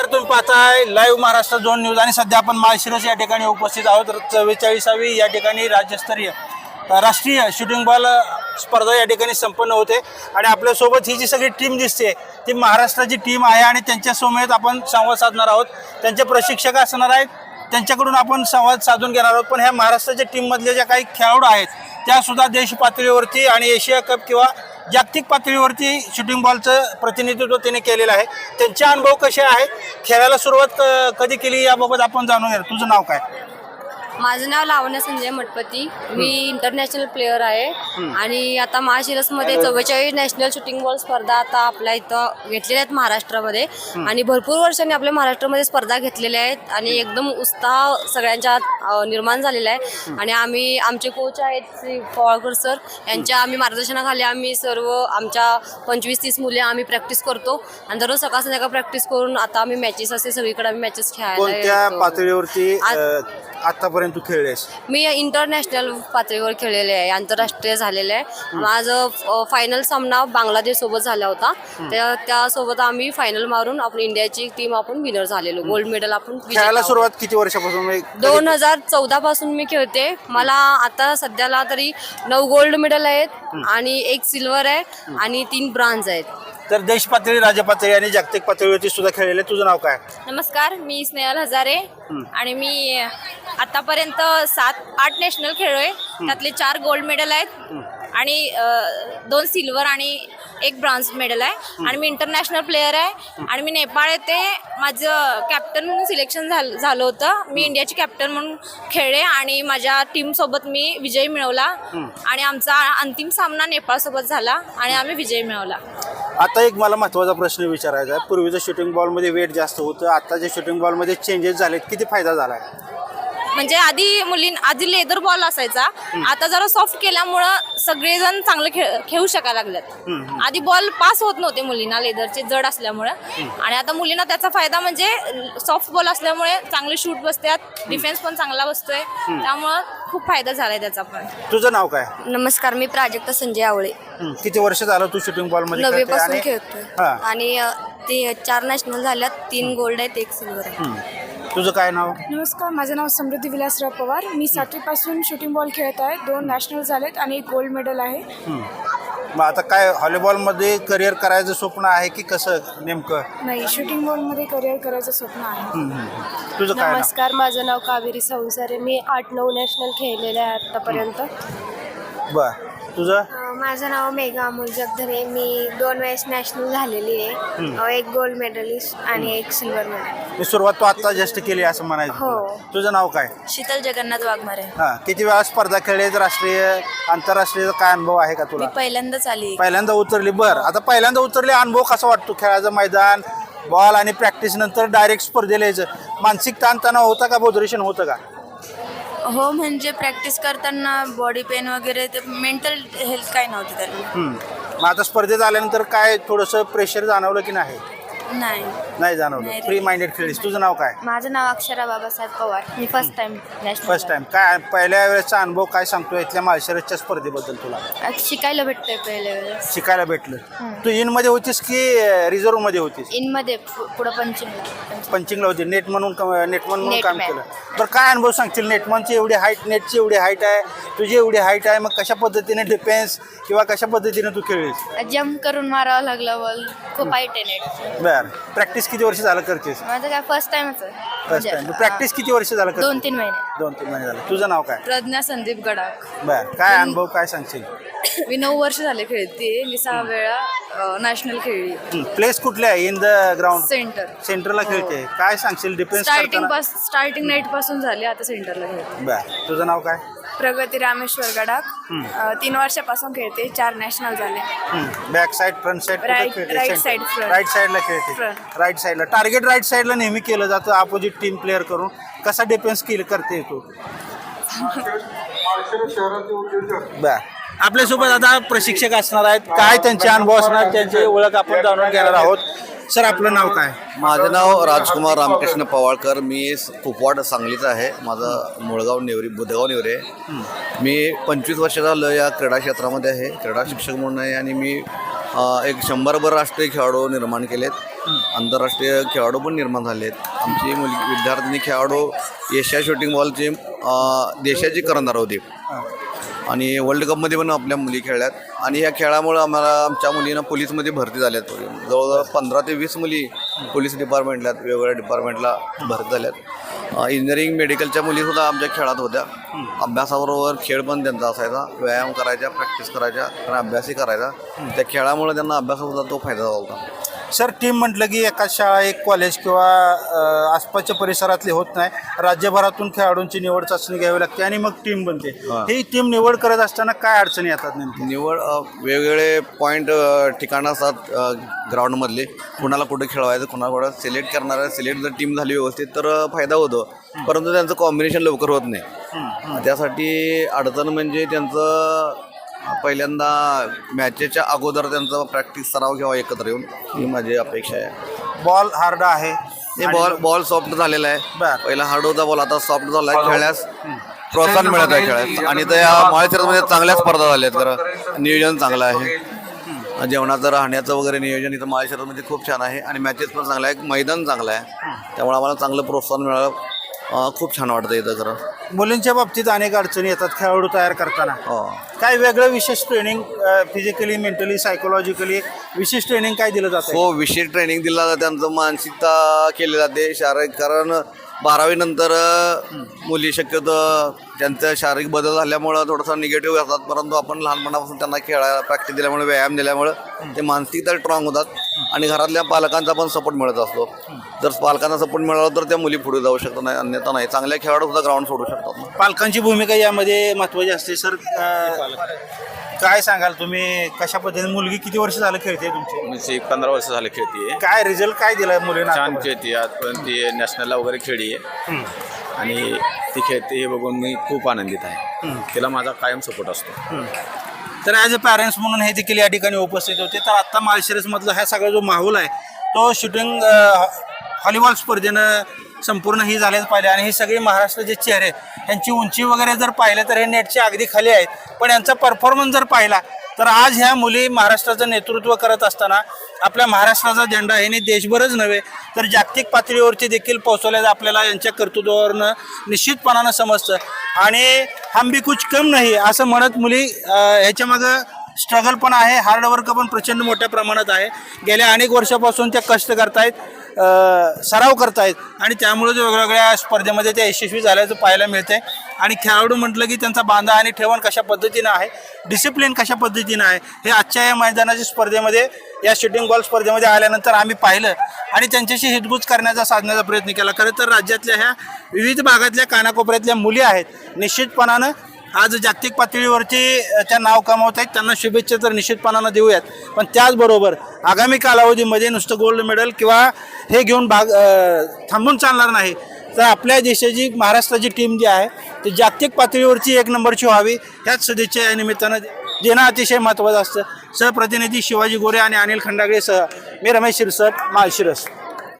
नमस्कार तुम्ही पाहताय. लाईव्ह महाराष्ट्र झोन न्यूज आणि सध्या आपण माळशिरस या ठिकाणी उपस्थित आहोत. चव्वेचाळीसावी या ठिकाणी राज्यस्तरीय राष्ट्रीय शूटिंग बॉल स्पर्धा या ठिकाणी संपन्न होते. आणि आपल्यासोबत ही जी सगळी टीम दिसते ती महाराष्ट्राची टीम आहे आणि त्यांच्या समवेत आपण संवाद साधणार आहोत. त्यांचे प्रशिक्षक असणार आहेत. त्यांच्याकडून आपण संवाद साधून घेणार आहोत. पण ह्या महाराष्ट्राच्या टीममधल्या ज्या काही खेळाडू आहेत त्या सुद्धा देश पातळीवरती आणि एशिया कप किंवा जागतिक पातळीवरती शूटिंग बॉलचं प्रतिनिधित्व त्याने केलेलं आहे. त्यांचे अनुभव कसे आहेत? खेळायला सुरुवात कधी केली? याबाबत आपण जाणून घेणार. तुझं नाव काय? माझं नाव लावण्य संजय मठपती मी इंटरनॅशनल प्लेअर आहे. आणि आता महाशिरसमध्ये चव्वेचाळीस नॅशनल शूटिंग बॉल स्पर्धा आता आपल्या इथं घेतलेल्या आहेत महाराष्ट्रामध्ये. आणि भरपूर वर्षांनी आपल्या महाराष्ट्रामध्ये स्पर्धा घेतलेल्या आहेत. आणि एकदम उत्साह सगळ्यांच्या निर्माण झालेला आहे. आणि आम्ही आमचे कोच आहेत श्री पवाळकर सर यांच्या आम्ही मार्गदर्शनाखाली आम्ही सर्व आमच्या पंचवीस तीस मुले आम्ही प्रॅक्टिस करतो. आणि दररोज सकाळ संध्याकाळ प्रॅक्टिस करून आता आम्ही मॅचेस असे सगळीकडे आम्ही मॅचेस खेळायला. पातळीवरती आतापर्यंत तू खेळलेस? मी इंटरनॅशनल पातळीवर खेळलेले आहे आंतरराष्ट्रीय झालेले आहे. माझं फायनल सामना बांगलादेश सोबत झाला होता. त्या त्यासोबत आम्ही फायनल मारून आपण इंडियाची टीम आपण विनर झालेलो. गोल्ड मेडल आपण खेळायला. सुरुवात किती वर्षापासून? म्हणजे दोन हजार चौदा पासून मी खेळते. मला आता सध्याला तरी नऊ गोल्ड मेडल आहेत आणि एक सिल्वर आहे आणि तीन ब्रांज आहेत. तर देश पातळी राज्य पातळी आणि जागतिक पातळीवरती सुद्धा खेळलेले. तुझं नाव काय? नमस्कार मी स्नेहल हजारे. आणि मी आतापर्यंत सात आठ नॅशनल खेळलोय. त्यातले चार गोल्ड मेडल आहेत. आणि दोन सिल्वर आणि एक ब्रॉन्झ मेडल आहे. आणि मी इंटरनॅशनल प्लेअर आहे. आणि मी नेपाळ येथे माझं कॅप्टन म्हणून सिलेक्शन झालं झालं होतं. मी इंडियाची कॅप्टन म्हणून खेळले आणि माझ्या टीमसोबत मी विजय मिळवला. आणि आमचा अंतिम सामना नेपाळसोबत झाला आणि आम्ही विजय मिळवला. आता एक मला महत्त्वाचा प्रश्न विचारायचा आहे. पूर्वीचं शूटिंग बॉलमध्ये वेट जास्त होतं आत्ताच्या शूटिंग बॉलमध्ये चेंजेस झालेत. किती फायदा झाला? आहे म्हणजे आधी मुलीं आधी लेदर बॉल असायचा. आता जरा सॉफ्ट केल्यामुळं सगळेजण चांगलं खेळ खेळू शकायला लागल्यात. आधी बॉल पास होत नव्हते मुलींना लेदरचे जड असल्यामुळे. आणि आता मुलींना त्याचा फायदा म्हणजे सॉफ्ट बॉल असल्यामुळे चांगले शूट बसतात डिफेन्स पण चांगला बसतोय. त्यामुळं खूप फायदा झालाय त्याचा पण. तुझं नाव काय? नमस्कार मी प्राजक्ता संजय आवळे. किती वर्ष झालं तू शूटिंग बॉलमध्ये नववी खेळते पासून आणि- खेळतोय. हा. आणि अ, ते चार नॅशनल झाल्यात तीन गोल्ड आहेत एक सिल्वर आहे. तुझं काय नाव? नमस्कार माझं नाव समृद्धी विलासराव पवार. मी सातवीपासून शूटिंग बॉल खेळत आहे. दोन नॅशनल झालेत आणि एक गोल्ड मेडल आहे. हं. मग आता काय व्हॉलीबॉलमध्ये करिअर करायचं स्वप्न आहे की कसं नेमकं? नाही शूटिंग बॉलमध्ये करिअर करायचं स्वप्न आहे. हं, हं. तुझं काय नाव? नमस्कार माझं नाव कावेरी संसारे. मी आठ नऊ नॅशनल खेळलेले आहे आतापर्यंत. बर. तुझं? माझं नाव मेघा अमोल जगधरे. मी दोन वेळेस नॅशनल झालेली आहे. अ, एक गोल्ड मेडलिस्ट आणि एक सिल्वर मेडल. मी सुरुवात तू आता जस्ट केली असं म्हणायचं हो. तुला. तुझं नाव काय? शीतल जगन्नाथ वाघमारे. हा किती वेळा स्पर्धा खेळलेत राष्ट्रीय आंतरराष्ट्रीय काय अनुभव आहे का तुला? पहिल्यांदाच आली पहिल्यांदा उतरली. बर. आता पहिल्यांदा उतरली अनुभव कसा वाटतो खेळाचं? मैदान बॉल आणि प्रॅक्टिस नंतर डायरेक्ट स्पर्धेला यायचं. मानसिक ताणतणाव होता का? बोधरेशन होतं का? हो म्हणजे प्रॅक्टिस करताना बॉडी पेन वगैरे ते मेंटल हेल्थ काय नव्हती त्याला हम्म. मग आता स्पर्धेत आल्यानंतर काय थोडंसं प्रेशर जाणवलं की नाही नाही. नाही जाणवलं. फ्री माइंडेड खेळीस तुझं नाव काय? माझं नाव अक्षरा बाबासाहेब पवार. मी first time national first time काय पहिल्या वेळेसचा अनुभव काय सांगतो इथल्या माळशिरसच्या स्पर्धेबद्दल तुला? शिकायला भेटतंय पहिल्या वेळेस. शिकायला भेटलं. तू इनमध्ये होतीस की रिझर्वमध्ये होतीस? इनमध्ये पु- पुढं पंचिंगला पंचिंगला होती. नेट म्हणून नेटमन म्हणून काम Netman. केलं. बरं काय अनुभव सांगतील नेटमनची एवढी हाईट नेटची एवढी हाईट आहे? तुझी एवढी हाईट आहे? मग कशा पद्धतीने डिफेन्स किंवा कशा पद्धतीने तू खेळलीस? जम्प करून मारावं लागलं बॉल खूप हाईट आहे नेट बर. प्रॅक्टिस किती वर्ष झालं करतेस? माझं काय फर्स्ट टाइमच आहे. फर्स्ट टाइम प्रॅक्टिस किती वर्ष झालं दोन तीन महिने. दोन तीन महिने झालं. तुझं नाव काय? प्रज्ञा संदीप गडाख. बर. काय अनुभव काय सांगशील? मी नऊ वर्ष झाले खेळते. मी सहा वेळा नॅशनल खेळली. प्लेस कुठले आहे? इन द ग्राउंड सेंटर सेंटरला खेळते. काय सांगशील? डिफेन्स स्टार्टिंग करताना? पास स्टार्टिंग नाईटपासून झाली आता सेंटरला खेळते. बर. तुझं नाव काय? प्रगती रामेश्वर गडाख तीन वर्षापासून खेळते चार नॅशनल झाले. Back side front side right side, front. Right साईडला खेळते. राईट साईडला टार्गेट राईट साईडला नेहमी केलं जातं अपोजिट टीम प्लेअर करून. कसा डिफेन्स केलं करते तू? बर आपल्यासोबत आता प्रशिक्षक असणार आहेत. काय त्यांचे अनुभव असणार त्यांची ओळख आपण जाणून घेणार आहोत. सर आपलं नाव काय? माझं नाव राजकुमार रामकृष्ण पवाळकर. मी कुपवाड सांगलीचा आहे. माझं मुळगाव नेवरी बुधगाव नेवरे आहे. मी पंचवीस वर्ष झालं या क्रीडा क्षेत्रामध्ये आहे. क्रीडा शिक्षक म्हणून आहे आणि मी अ, एक शंभरभर राष्ट्रीय खेळाडू निर्माण केलेत. आंतरराष्ट्रीय खेळाडू पण निर्माण झाले आहेत आमची मुलगी विद्यार्थिनी खेळाडू एशिया शूटिंग बॉलची अं, देशाची करणार होती. आणि वर्ल्ड कपमध्ये पण आपल्या मुली खेळल्यात. आणि या खेळामुळं आम्हाला आमच्या मुलींना पोलीसमध्ये भरती झाल्यात. जवळजवळ पंधरा ते वीस मुली पोलीस डिपार्टमेंटला वेगवेगळ्या डिपार्टमेंटला भरती झाल्यात. इंजिनिअरिंग मेडिकलच्या मुलीसुद्धा आमच्या खेळात होत्या. अभ्यासाबरोबर खेळ पण त्यांचा असायचा. व्यायाम करायचा प्रॅक्टिस करायच्या आणि अभ्यासही करायचा. त्या खेळामुळे त्यांना अभ्यासासुद्धा तो फायदा झाला होता. सर टीम म्हटलं की एका शाळा एक कॉलेज किंवा अ, आसपासच्या परिसरातली होत नाही. राज्यभरातून खेळाडूंची निवड चाचणी घ्यावी लागते आणि मग टीम बनते. ही. टीम निवड करत असताना काय अडचणी येतात नेमकी? निवड अ, वेगवेगळे पॉईंट ठिकाणं असतात अ, ग्राउंडमधले कुणाला कुठे खेळवायचं कुणाला कुठं सिलेक्ट करणाऱ्या सिलेक्ट जर टीम झाली व्यवस्थित तर अ, फायदा होतो. परंतु त्यांचं कॉम्बिनेशन लवकर होत नाही. त्यासाठी अडचण म्हणजे त्यांचं पहिल्यांदा मॅचेच्या अगोदर त्यांचा प्रॅक्टिस सराव घ्यावा एकत्र येऊन. ही माझी अपेक्षा आहे. बॉल हार्ड आहे. हे बॉल बॉल सॉफ्ट झालेला आहे. बर. पहिला हार्ड होता बॉल आता सॉफ्ट झाला आहे खेळण्यास प्रोत्साहन मिळत आहे खेळास आणि त्या माळशिरसमध्ये चांगल्या स्पर्धा झाल्या आहेत खरं नियोजन चांगलं आहे. जेवणाचं राहण्याचं वगैरे नियोजन इथं माळशिरसमध्ये खूप छान आहे. आणि मॅचेस पण चांगलं आहे. मैदान चांगलं आहे. त्यामुळे आम्हाला चांगलं प्रोत्साहन मिळालं. अं, खूप छान वाटतं इथं खरं मुलींच्या बाबतीत अनेक अडचणी येतात खेळाडू तयार करताना. हो. काय वेगळं विशेष ट्रेनिंग फिजिकली मेंटली सायकोलॉजिकली विशेष ट्रेनिंग काय दिलं जातं हो विशेष ट्रेनिंग दिला जातं त्यांचं मानसिकता केली जाते शारीरिक. कारण बारावी नंतर मुली शक्यतो त्यांचं शारीरिक बदल झाल्यामुळं थोडंसं निगेटिव्ह असतात परंतु आपण लहानपणापासून त्यांना खेळायला प्रॅक्टिस दिल्यामुळे व्यायाम दिल्यामुळं ते मानसिकता स्ट्रॉंग होतात. आणि घरातल्या पालकांचा पण सपोर्ट मिळत असतो. जर पालकांना सपोर्ट मिळाला तर त्या मुली पुढे जाऊ शकतात नाही अन्यथा नाही. चांगल्या खेळाडू सुद्धा ग्राउंड सोडू शकतात पालकांची भूमिका यामध्ये महत्वाची असते सर. काय सांगाल तुम्ही? कशा पद्धतीने मुलगी किती वर्ष झालं खेळते तुमची? म्हणजे एक पंधरा वर्ष झाले खेळतीये. काय रिझल्ट काय दिलाय मुलींना छान? खेळते आजपर्यंत ती नॅशनलला वगैरे खेळली आहे. आणि ती खेळते हे बघून मी खूप आनंदित आहे. तिला माझा कायम सपोर्ट असतो. तर ॲज अ पॅरेंट्स म्हणून हे देखील या ठिकाणी उपस्थित होते. तर आत्ता माळशिरसमधला हा सगळा जो माहोल आहे तो शूटिंग हॉलीबॉल स्पर्धेनं संपूर्ण ही झालेच पाहिजे आणि हे सगळे महाराष्ट्राचे चेहरे यांची उंची वगैरे जर पाहिलं तर हे नेटच्या अगदी खाली आहेत. पण यांचा परफॉर्मन्स जर पाहिला तर आज ह्या मुली महाराष्ट्राचं नेतृत्व करत असताना आपल्या महाराष्ट्राचा झेंडा ह्याने देशभरच नव्हे तर जागतिक पातळीवरती देखील पोहोचवल्याचं आपल्याला यांच्या कर्तृत्वावरनं निश्चितपणानं समजतं. आणि हम भी कुछ कम नाही असं म्हणत मुली ह्याच्यामागं स्ट्रगल पण आहे हार्डवर्क पण प्रचंड मोठ्या प्रमाणात आहे. गेल्या अनेक वर्षापासून त्या कष्ट करतायत सराव करतायत. आणि त्यामुळे वेगवेगळ्या स्पर्धेमध्ये त्या यशस्वी झाल्याचं पाहायला मिळते आणि खेळाडू म्हटलं की त्यांचा बांधा आणि ठेवण कशा पद्धतीनं आहे डिसिप्लिन कशा पद्धतीनं आहे हे आजच्या या मैदानाच्या स्पर्धेमध्ये या शूटिंग बॉल स्पर्धेमध्ये आल्यानंतर आम्ही पाहिलं आणि त्यांच्याशी हितगुज करण्याचा साधण्याचा प्रयत्न केला. खरं तर राज्यातल्या ह्या विविध भागातल्या कानाकोपऱ्यातल्या मुली आहेत. निश्चितपणानं आज जागतिक पातळीवरती त्या नाव कमावत आहेत. त्यांना शुभेच्छा तर निश्चितपणानं देऊयात. पण त्याचबरोबर आगामी कालावधीमध्ये नुसतं गोल्ड मेडल किंवा हे घेऊन भाग थांबून चालणार नाही. तर आपल्या देशाची महाराष्ट्राची टीम जी आहे ती जागतिक पातळीवरची एक नंबरची व्हावी ह्याच सदिच्छा या निमित्तानं देणं अतिशय महत्त्वाचं असतं. सहप्रतिनिधी शिवाजी गोरे आणि अनिल खंडागळेसह मी रमेश शिरसट माळशिरस.